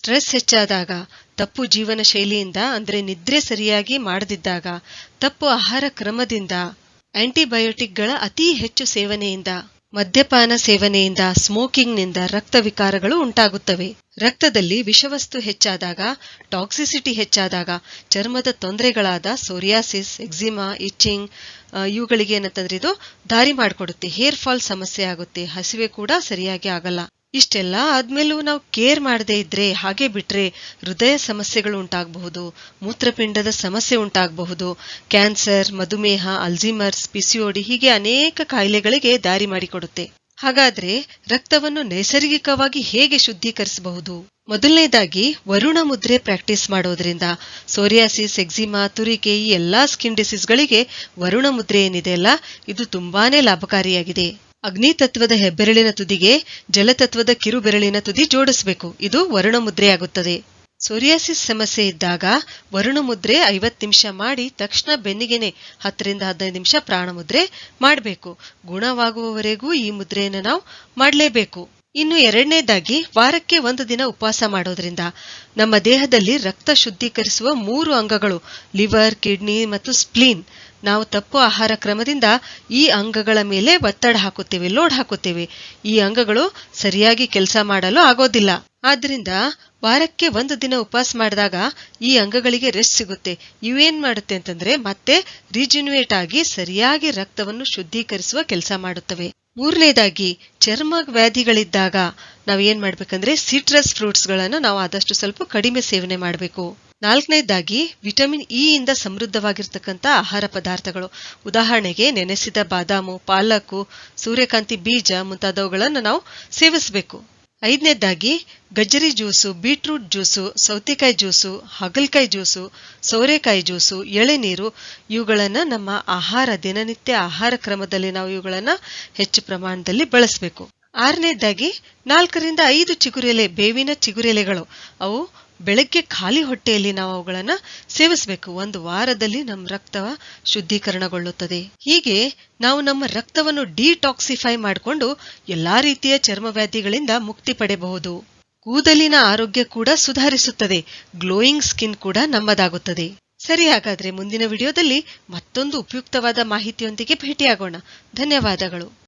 Stress ಹೆಚ್ಚಾದಾಗ, ತಪ್ಪು ಜೀವನ ಶೈಲಿಯಿಂದ, ಅಂದರೆ ನಿದ್ರೆ ಸರಿಯಾಗಿ ಮಾಡದಿದ್ದಾಗ, ತಪ್ಪು ಆಹಾರ ಕ್ರಮದಿಂದ, ಆಂಟಿಬಯೋಟಿಕ್ಗಳ ಅತಿ ಹೆಚ್ಚು ಸೇವನೆಯಿಂದ, ಮದ್ಯಪಾನ ಸೇವನೆಯಿಂದ, ಸ್ಮೋಕಿಂಗ್ನಿಂದ ರಕ್ತ ವಿಕಾರಗಳು ಉಂಟಾಗುತ್ತವೆ. ರಕ್ತದಲ್ಲಿ ವಿಷವಸ್ತು ಹೆಚ್ಚಾದಾಗ, ಟಾಕ್ಸಿಸಿಟಿ ಹೆಚ್ಚಾದಾಗ, ಚರ್ಮದ ತೊಂದರೆಗಳಾದ ಸೋರಿಯಾಸಿಸ್, ಎಕ್ಸಿಮಾ, ಇಚ್ಚಿಂಗ್ ಇವುಗಳಿಗೆ ಏನಂತಂದ್ರೆ ಇದು ದಾರಿ ಮಾಡಿಕೊಡುತ್ತೆ. ಹೇರ್ ಫಾಲ್ ಸಮಸ್ಯೆ ಆಗುತ್ತೆ. ಹಸಿವೆ ಕೂಡ ಸರಿಯಾಗಿ ಆಗಲ್ಲ. ಇಷ್ಟೆಲ್ಲ ಆದ್ಮೇಲೂ ನಾವು ಕೇರ್ ಮಾಡದೇ ಇದ್ರೆ ಹಾಗೆ ಬಿಟ್ರೆ ಹೃದಯ ಸಮಸ್ಯೆಗಳು ಉಂಟಾಗಬಹುದು, ಮೂತ್ರಪಿಂಡದ ಸಮಸ್ಯೆ ಉಂಟಾಗಬಹುದು, ಕ್ಯಾನ್ಸರ್, ಮಧುಮೇಹ ಅಲ್ಝಿಮರ್ಸ್ ಪಿಸಿಯೋಡಿ ಹೀಗೆ ಅನೇಕ ಕಾಯಿಲೆಗಳಿಗೆ ದಾರಿ ಮಾಡಿಕೊಡುತ್ತೆ. ಹಾಗಾದ್ರೆ ರಕ್ತವನ್ನು ನೈಸರ್ಗಿಕವಾಗಿ ಹೇಗೆ ಶುದ್ಧೀಕರಿಸಬಹುದು? ಮೊದಲನೇದಾಗಿ ವರುಣ ಮುದ್ರೆ ಪ್ರಾಕ್ಟೀಸ್ ಮಾಡೋದ್ರಿಂದ ಸೋರಿಯಾಸಿಸ್, ಎಕ್ಸಿಮಾ, ತುರಿಕೆ ಈ ಎಲ್ಲಾ ಸ್ಕಿನ್ ಡಿಸೀಸ್ಗಳಿಗೆ ವರುಣ ಮುದ್ರೆ ಏನಿದೆ ಅಲ್ಲ? ಇದು ತುಂಬಾನೇ ಲಾಭಕಾರಿಯಾಗಿದೆ. ಅಗ್ನಿ ತತ್ವದ ಹೆಬ್ಬೆರಳಿನ ತುದಿಗೆ ಜಲತತ್ವದ ಕಿರುಬೆರಳಿನ ತುದಿ ಜೋಡಿಸಬೇಕು. ಇದು ವರುಣ ಮುದ್ರೆಯಾಗುತ್ತದೆ ಸೋರಿಯಾಸಿಸ್ ಸಮಸ್ಯೆ ಇದ್ದಾಗ ವರುಣ ಮುದ್ರೆ ಐವತ್ತು ನಿಮಿಷ ಮಾಡಿ ತಕ್ಷಣ ಬೆನ್ನಿಗೆನೆ ಹತ್ತರಿಂದ ಹದಿನೈದು ನಿಮಿಷ ಪ್ರಾಣ ಮುದ್ರೆ ಮಾಡಬೇಕು. ಗುಣವಾಗುವವರೆಗೂ ಈ ಮುದ್ರೆಯನ್ನು ನಾವು ಮಾಡಲೇಬೇಕು. ಇನ್ನು ಎರಡನೇದಾಗಿ ವಾರಕ್ಕೆ ಒಂದು ದಿನ ಉಪವಾಸ ಮಾಡೋದ್ರಿಂದ ನಮ್ಮ ದೇಹದಲ್ಲಿ ರಕ್ತ ಶುದ್ಧೀಕರಿಸುವ ಮೂರು ಅಂಗಗಳು, ಲಿವರ್, ಕಿಡ್ನಿ ಮತ್ತು ಸ್ಪ್ಲೀನ್. ನಾವು ತಪ್ಪು ಆಹಾರ ಕ್ರಮದಿಂದ ಈ ಅಂಗಗಳ ಮೇಲೆ ಒತ್ತಡ ಹಾಕುತ್ತೇವೆ, ಲೋಡ್ ಹಾಕುತ್ತೇವೆ. ಈ ಅಂಗಗಳು ಸರಿಯಾಗಿ ಕೆಲಸ ಮಾಡಲು ಆಗೋದಿಲ್ಲ. ಆದ್ರಿಂದ ವಾರಕ್ಕೆ ಒಂದು ದಿನ ಉಪವಾಸ ಮಾಡಿದಾಗ ಈ ಅಂಗಗಳಿಗೆ ರೆಸ್ಟ್ ಸಿಗುತ್ತೆ. ಇವೇನ್ ಮಾಡುತ್ತೆ ಅಂತಂದ್ರೆ ಮತ್ತೆ ರಿಜಿನ್ಯೂಯೇಟ್ ಆಗಿ ಸರಿಯಾಗಿ ರಕ್ತವನ್ನು ಶುದ್ಧೀಕರಿಸುವ ಕೆಲಸ ಮಾಡುತ್ತವೆ. ಮೂರನೇದಾಗಿ ಚರ್ಮ ವ್ಯಾಧಿಗಳಿದ್ದಾಗ ನಾವ್ ಏನ್ ಮಾಡ್ಬೇಕಂದ್ರೆ ಸಿಟ್ರಸ್ ಫ್ರೂಟ್ಸ್ಗಳನ್ನು ನಾವು ಆದಷ್ಟು ಸ್ವಲ್ಪ ಕಡಿಮೆ ಸೇವನೆ ಮಾಡಬೇಕು. ನಾಲ್ಕನೇದಾಗಿ ವಿಟಮಿನ್ ಇ ಇಂದ ಸಮೃದ್ಧವಾಗಿರ್ತಕ್ಕಂಥ ಆಹಾರ ಪದಾರ್ಥಗಳು. ಉದಾಹರಣೆಗೆ ನೆನೆಸಿದ ಬಾದಾಮು, ಪಾಲಕು, ಸೂರ್ಯಕಾಂತಿ ಬೀಜ ಮುಂತಾದವುಗಳನ್ನು ನಾವು ಸೇವಿಸಬೇಕು. ಐದನೇದಾಗಿ ಗಜ್ಜರಿ ಜ್ಯೂಸು, ಬೀಟ್ರೂಟ್ ಜ್ಯೂಸು, ಸೌತೆಕಾಯಿ ಜ್ಯೂಸು, ಹಾಗಲಕಾಯಿ ಜ್ಯೂಸು, ಸೋರೆಕಾಯಿ ಜ್ಯೂಸು ಎಳೆನೀರು ಇವುಗಳನ್ನು ನಮ್ಮ ಆಹಾರ, ದಿನನಿತ್ಯ ಆಹಾರ ಕ್ರಮದಲ್ಲಿ ನಾವು ಇವುಗಳನ್ನು ಹೆಚ್ಚು ಪ್ರಮಾಣದಲ್ಲಿ ಬಳಸಬೇಕು. ಆರನೇದಾಗಿ ನಾಲ್ಕರಿಂದ ಐದು ಚಿಗುರೆಲೆ, ಬೇವಿನ ಚಿಗುರೆಲೆಗಳು. ಅವು ಬೆಳಗ್ಗೆ ಖಾಲಿ ಹೊಟ್ಟೆಯಲ್ಲಿ ನಾವು ಅವುಗಳನ್ನು ಸೇವಿಸಬೇಕು. ಒಂದು ವಾರದಲ್ಲಿ ನಮ್ಮ ರಕ್ತ ಶುದ್ಧೀಕರಣಗೊಳ್ಳುತ್ತದೆ. ಹೀಗೆ ನಾವು ನಮ್ಮ ರಕ್ತವನ್ನು ಡಿಟಾಕ್ಸಿಫೈ ಮಾಡಿಕೊಂಡು ಎಲ್ಲ ರೀತಿಯ ಚರ್ಮವ್ಯಾಧಿಗಳಿಂದ ಮುಕ್ತಿ ಪಡೆಯಬಹುದು ಕೂದಲಿನ ಆರೋಗ್ಯ ಕೂಡ ಸುಧಾರಿಸುತ್ತದೆ. ಗ್ಲೋಯಿಂಗ್ ಸ್ಕಿನ್ ಕೂಡ ನಮ್ಮದಾಗುತ್ತದೆ. ಸರಿ, ಹಾಗಾದ್ರೆ ಮುಂದಿನ ವಿಡಿಯೋದಲ್ಲಿ ಮತ್ತೊಂದು ಉಪಯುಕ್ತವಾದ ಮಾಹಿತಿಯೊಂದಿಗೆ ಭೇಟಿಯಾಗೋಣ. ಧನ್ಯವಾದಗಳು.